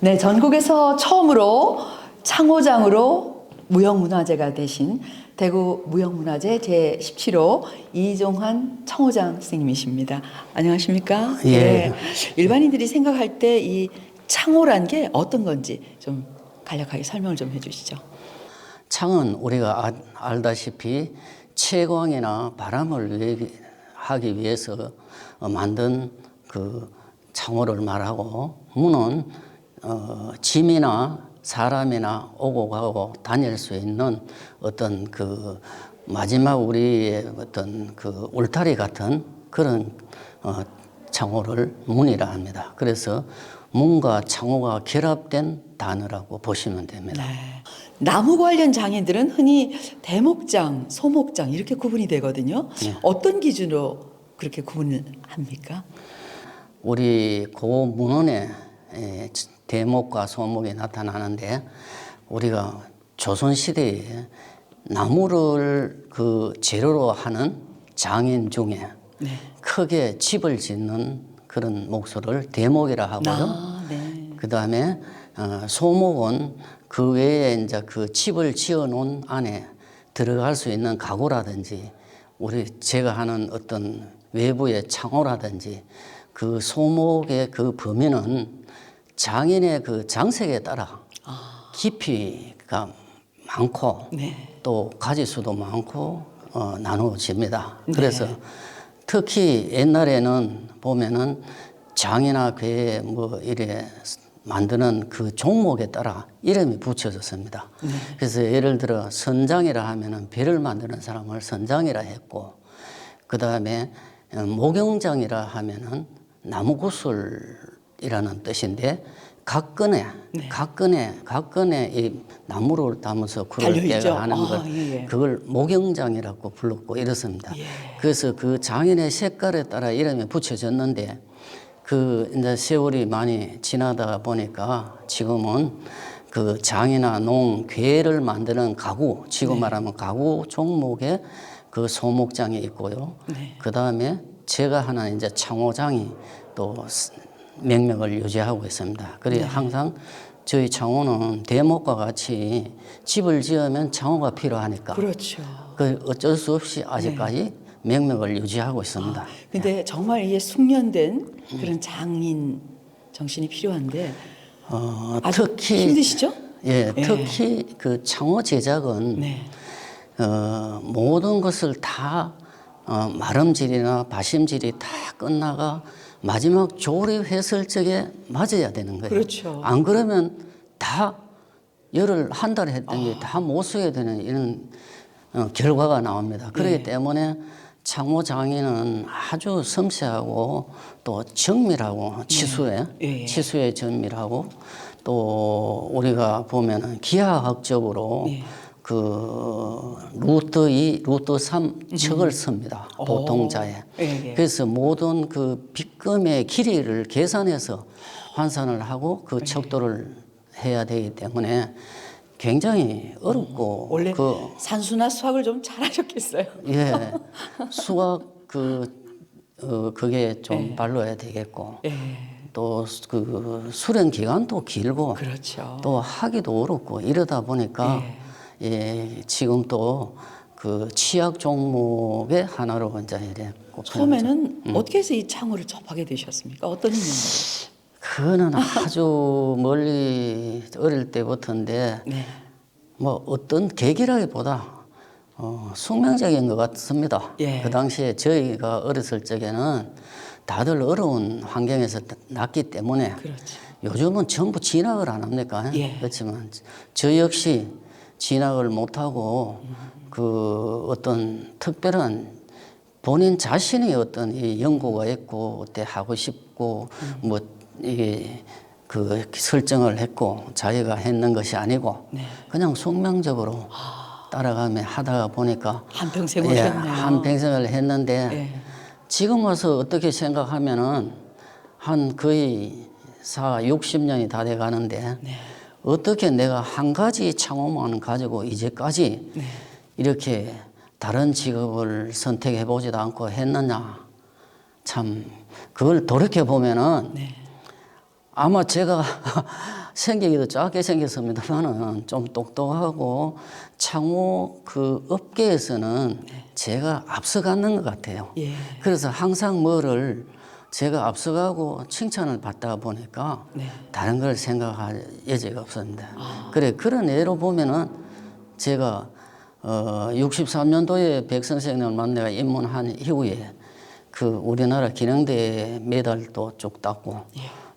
네, 전국에서 처음으로 창호장으로 무형문화재가 되신 대구 무형문화재 제17호 이종환 청호장 선생님이십니다. 안녕하십니까? 예. 네, 일반인들이 생각할 때 이 창호란 게 어떤 건지 좀 간략하게 설명을 좀 해주시죠. 창은 우리가 아- 알다시피 채광이나 바람을 하기 위해서 어, 만든 그 창호를 말하고 문은 어, 짐이나 사람이나 오고 가고 다닐 수 있는 어떤 그 마지막 우리의 어떤 그 울타리 같은 그런 어, 창호를 문이라 합니다. 그래서 문과 창호가 결합된 단어라고 보시면 됩니다. 네. 나무 관련 장애들은 흔히 대목장, 소목장 이렇게 구분이 되거든요. 네. 어떤 기준으로 그렇게 구분을 합니까? 우리 고 문헌에 에, 대목과 소목이 나타나는데 우리가 조선 시대에 나무를 그 재료로 하는 장인 중에 네. 크게 집을 짓는 그런 목소를 대목이라 하고요. 아, 네. 그 다음에 어, 소목은 그 외에 이제 그 집을 지어 놓은 안에 들어갈 수 있는 가구라든지 우리 제가 하는 어떤 외부의 창호라든지 그 소목의 그 범위는 장인의 그 장색에 따라 깊이가 많고 네. 또 가지 수도 많고 어, 나누어집니다. 그래서 특히 옛날에는 보면은 장이나 괴 뭐 이래 만드는 그 종목에 따라 이름이 붙여졌습니다. 그래서 예를 들어 선장이라 하면은 배를 만드는 사람을 선장이라 했고 그 다음에 목영장이라 하면은 나무 구슬 이라는 뜻인데 각근에 각근에 각근에 이 나무를 담아서 달려있죠? 때가 하는 아, 걸 예, 예. 그걸 목영장이라고 불렀고 이렇습니다. 그래서 그 장인의 색깔에 따라 이름이 붙여졌는데 그 이제 세월이 많이 지나다 보니까 지금은 그 장이나 농, 괴를 만드는 가구, 지금 네. 말하면 가구 종목에 그 소목장이 있고요. 네. 그 다음에 제가 하는 이제 창호장이 또 스- 명명을 유지하고 있습니다. 그래 항상 저희 창호는 대목과 같이 집을 지으면 창호가 필요하니까 그렇죠. 그 어쩔 수 없이 아직까지 명명을 유지하고 있습니다. 근데 정말 이게 숙련된 그런 장인 정신이 필요한데 어, 아주 특히 힘드시죠? 예, 예. 특히 그 창호 제작은 네. 어, 모든 것을 다 어, 마름질이나 바심질이 다 끝나가 마지막 조립했을 적에 맞아야 되는 거예요. 그렇죠. 안 그러면 다 열을 한 달 했던 게 다 못 쓰게 되는 이런 어, 결과가 나옵니다. 그렇기 때문에 창호 장인은 아주 섬세하고 또 정밀하고 치수에 예, 예. 치수에 정밀하고 또 우리가 보면은 기하학적으로 예. 그 루트 2, 루트 3 척을 씁니다. 보통자에. 음. 예, 예. 그래서 모든 그 빗금의 길이를 계산해서 환산을 하고 그 척도를 해야 되기 때문에 굉장히 어렵고 원래 그 산수나 수학을 좀 잘하셨겠어요. 예, 수학 그 어, 그게 좀 발로야 되겠고 예. 또 그 수련 기간도 길고 그렇죠. 또 하기도 어렵고 이러다 보니까 예, 지금 또그 치약 종목의 하나로 이제 이래 처음에는 음. 어떻게 해서 이 창호를 접하게 되셨습니까? 어떤 인연으로? 그거는 아주 멀리 어릴 때부터인데 네. 뭐 어떤 계기라기보다 어, 숙명적인 것 같습니다. 예. 그 당시에 저희가 어렸을 적에는 다들 어려운 환경에서 났기 때문에 그렇지. 요즘은 전부 진학을 안 합니까? 예. 그렇지만 저 역시 진학을 못하고 그 어떤 특별한 본인 자신의 어떤 이 연구가 있고 어때 하고 싶고 뭐 이게 그 설정을 했고 자기가 했는 것이 아니고 네. 그냥 숙명적으로 따라가며 하다가 보니까 한 평생을 예, 했네요. 한 평생을 했는데 예. 지금 와서 어떻게 생각하면은 한 거의 4, 60년이 다 돼 가는데 네. 어떻게 내가 한 가지 창호만 가지고 이제까지 네. 이렇게 다른 직업을 선택해 보지도 않고 했느냐 참 그걸 돌이켜 보면은 네. 아마 제가 생기기도 작게 생겼습니다만은 좀 똑똑하고 창호 그 업계에서는 제가 앞서가는 것 같아요. 예. 그래서 항상 뭐를 제가 앞서가고 칭찬을 받다 보니까 네. 다른 걸 생각할 여지가 없었는데. 그래 그런 예로 보면은 제가 어 63년도에 백 선생님을 만나가 입문한 이후에 그 우리나라 기능대회 메달도 쭉 땄고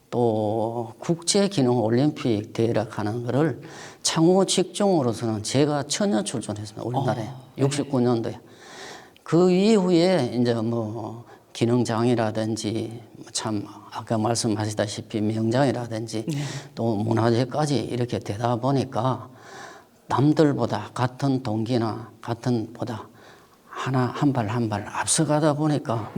또 국제 기능 올림픽 대회라 하는 거를 창호 직종으로서는 제가 처녀 출전했습니다 우리나라에. 69년도에. 그 이후에 이제 뭐 기능장이라든지 참 아까 말씀하시다시피 명장이라든지 또 문화재까지 이렇게 되다 보니까 남들보다 같은 동기나 같은 보다 하나 한 발 한 발 앞서가다 보니까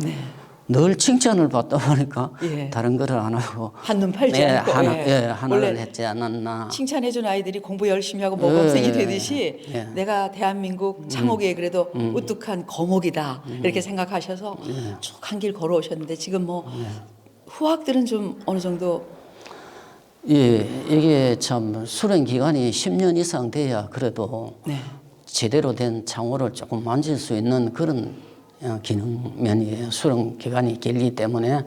늘 칭찬을 받다 보니까 예. 다른 거를 안 하고 한눈 팔지 예, 않고 하나, 예. 예, 하나를 했지 않았나 칭찬해준 아이들이 공부 열심히 하고 모범생이 예, 되듯이 예. 음. 내가 대한민국 창옥의 그래도 우뚝한 거목이다 이렇게 생각하셔서 예. 쭉한 길 걸어오셨는데 지금 뭐 후학들은 좀 어느 정도 예, 이게 참 수련 기간이 10년 이상 돼야 그래도 네. 제대로 된 창호를 조금 만질 수 있는 그런 어, 기능면이에요. 수련 기간이 길기 때문에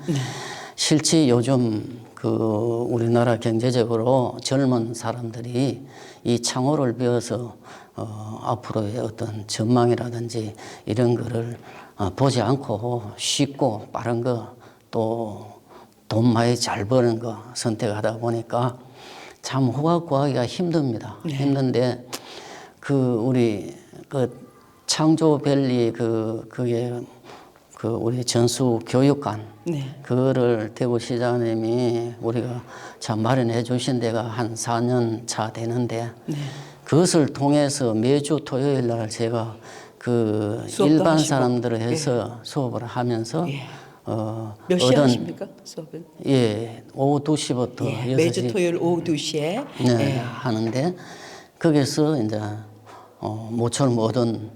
실제 요즘 그 우리나라 경제적으로 젊은 사람들이 이 창호를 배워서 어, 앞으로의 어떤 전망이라든지 이런 거를 어, 보지 않고 쉽고 빠른 거 또 돈 많이 잘 버는 거 선택하다 보니까 참 후학 구하기가 힘듭니다. 힘든데 그 우리 그 창조밸리 그 그게 그 우리 전수 교육관 네. 그거를 대구 시장님이 우리가 참 마련해 주신 데가 한 4년 차 되는데 네. 그것을 통해서 매주 토요일 날 제가 그 일반 하시고. 사람들을 해서 수업을 하면서 예. 어 몇 시에 얻은- 하십니까 수업은? 예 오후 2시부터 예, 6시 매주 토요일 오후 2시에 네, 예. 하는데 거기서 이제 어, 모처럼 얻은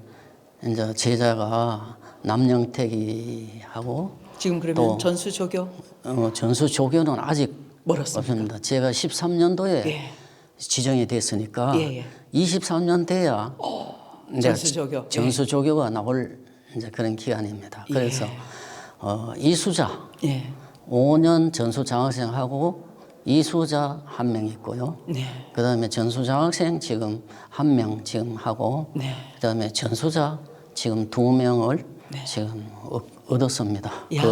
이제 제자가 남영택이하고 지금 그러면 또- 전수 조교 어, 전수 조교는 아직 멀었습니까? 없습니다. 제가 13년도에 예. 지정이 됐으니까 예, 예. 23년 돼야 이제 전수 조교. 전수 조교가 나올 이제 그런 기간입니다. 그래서 예. 어, 이수자 예. 5년 전수 장학생 하고 이수자 한 명 있고요. 네. 그다음에 전수 장학생 지금 한 명 지금 하고 네. 그다음에 전수자 지금 두 명을 네. 지금 얻- 얻었습니다. 야,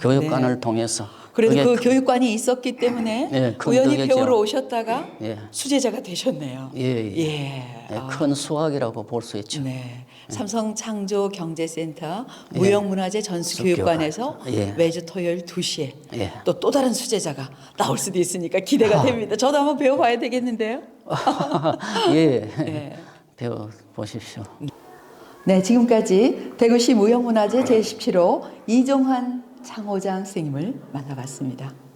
교육, 교육관을 통해서 그래도 그게 그 교육관이 있었기 때문에 예, 큰 우연히 덕이죠. 배우러 오셨다가 예. 수제자가 되셨네요. 예, 예. 예. 예, 아, 큰 수학이라고 볼 수 있죠. 네. 삼성 창조 경제센터 무형문화재 전수교육관에서 예. 매주 토요일 2시에 예. 또 또 다른 수제자가 나올 수도 있으니까 기대가 됩니다. 저도 한번 배워봐야 되겠는데요. 예, 예. 배워 보십시오. 네, 지금까지 대구시 무형문화재 제17호 이종환 창호장 선생님을 만나봤습니다.